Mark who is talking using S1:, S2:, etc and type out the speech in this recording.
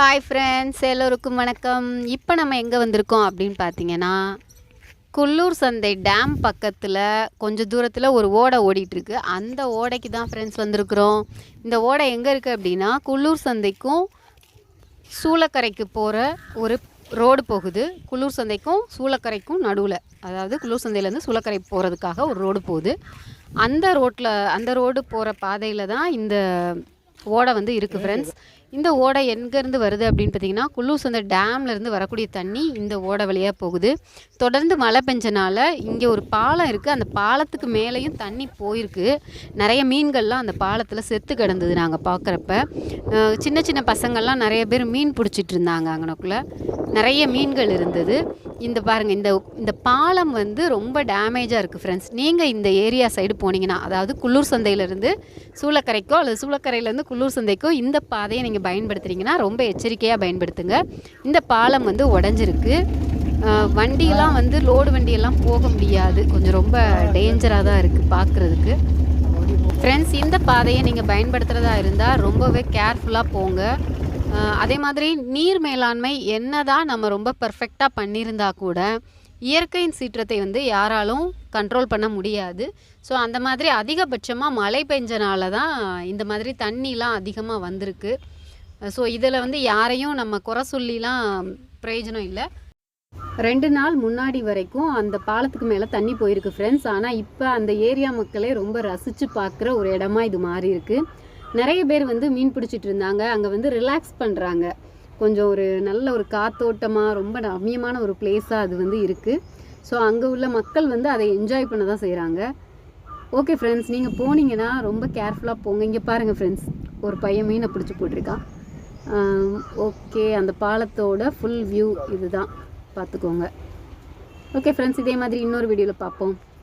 S1: Hi friends எல்லோருக்கும் வணக்கம். இப்போ நம்ம எங்கே வந்திருக்கோம் அப்படின்னு பார்த்தீங்கன்னா குள்ளூர் சந்தை டேம் பக்கத்தில் கொஞ்சம் தூரத்தில் ஒரு ஓடை ஓடிட்டுருக்கு அந்த ஓடைக்கு தான் ஃப்ரெண்ட்ஸ் வந்திருக்கிறோம். இந்த ஓடை எங்கே இருக்குது அப்படின்னா குள்ளூர் சந்தைக்கும் சூளக்கரைக்கு போகிற ஒரு ரோடு போகுது. குள்ளூர் சந்தைக்கும் சூளக்கரைக்கும் நடுவில். அதாவது குள்ளூர் சந்தையிலேருந்து சூளக்கரை போகிறதுக்காக ஒரு ரோடு போகுது. அந்த ரோட்டில் அந்த ரோடு போகிற பாதையில் தான் இந்த ஓடை வந்து இருக்குது ஃப்ரெண்ட்ஸ் இந்த ஓடை எங்கேருந்து வருது அப்படின்னு பார்த்தீங்கன்னா குள்ளூர் சந்தை டேம்லேருந்து வரக்கூடிய தண்ணி இந்த ஓடை வழியாக போகுது. தொடர்ந்து மழை பெஞ்சனால இங்கே ஒரு பாலம் இருக்குது அந்த பாலத்துக்கு மேலேயும் தண்ணி போயிருக்கு. நிறைய மீன்கள்லாம் அந்த பாலத்தில் செத்து கிடந்தது நாங்கள் பார்க்குறப்ப சின்ன சின்ன பசங்கள்லாம் நிறைய பேர் மீன் பிடிச்சிட்டு இருந்தாங்க அங்கனக்குள்ளே. நிறைய மீன்கள் இருந்தது. இந்த பாருங்கள் இந்த இந்த பாலம் வந்து ரொம்ப டேமேஜாக இருக்குது ஃப்ரெண்ட்ஸ் நீங்கள் இந்த ஏரியா சைடு போனீங்கன்னா அதாவது குள்ளூர் சந்தையிலேருந்து சூளக்கரைக்கோ அல்லது சூளக்கரையிலேருந்து குள்ளூர் சந்தைக்கோ இந்த பாதையை நீங்கள் பயன்படுத்துகிறீங்கன்னா ரொம்ப எச்சரிக்கையாக பயன்படுத்துங்க. இந்த பாலம் வந்து உடஞ்சிருக்கு. வண்டியெல்லாம் வந்து லோடு வண்டியெல்லாம் போக முடியாது. கொஞ்சம் ரொம்ப டேஞ்சராக தான் இருக்குது பார்க்குறதுக்கு ஃப்ரெண்ட்ஸ் இந்த பாதையை நீங்கள் பயன்படுத்துகிறதா இருந்தால் ரொம்பவே கேர்ஃபுல்லாக போங்க. அதே மாதிரி நீர் மேலாண்மை என்ன தான் நம்ம ரொம்ப பர்ஃபெக்டாக பண்ணியிருந்தா கூட இயற்கையின் சீற்றத்தை வந்து யாராலும் கண்ட்ரோல் பண்ண முடியாது. ஸோ அந்த மாதிரி அதிகபட்சமாக மழை பெஞ்சனால தான் இந்த மாதிரி தண்ணிலாம் அதிகமாக வந்திருக்கு. ஸோ இதில் வந்து யாரையும் நம்ம குறை சொல்லிலாம் பிரயோஜனம் இல்லை. ரெண்டு நாள் முன்னாடி வரைக்கும் அந்த பாலத்துக்கு மேலே தண்ணி போயிருக்கு ஃப்ரெண்ட்ஸ் ஆனால் இப்போ அந்த ஏரியா மக்களே ரொம்ப ரசித்து பார்க்குற ஒரு இடமா இது மாறி இருக்கு. நிறைய பேர் வந்து மீன் பிடிச்சிட்டு இருந்தாங்க. அங்கே வந்து ரிலாக்ஸ் பண்ணுறாங்க கொஞ்சம் ஒரு நல்ல ஒரு காத்தோட்டமாக ரொம்ப ரம்மியமான ஒரு பிளேஸாக அது வந்து இருக்குது ஸோ அங்கே உள்ள மக்கள் வந்து அதை என்ஜாய் பண்ண தான் செய்கிறாங்க ஓகே ஃப்ரெண்ட்ஸ் நீங்கள் போனீங்கன்னா ரொம்ப கேர்ஃபுல்லாக போங்க. இங்கே பாருங்கள் ஃப்ரெண்ட்ஸ் ஒரு பையன் மீனை பிடிச்சி போட்டிருக்கான். ஓகே அந்த பாலத்தோட ஃபுல் வியூ இதுதான். பார்த்துக்கோங்க. ஓகே ஃப்ரெண்ட்ஸ் இதே மாதிரி இன்னொரு வீடியோவில் பார்ப்போம்.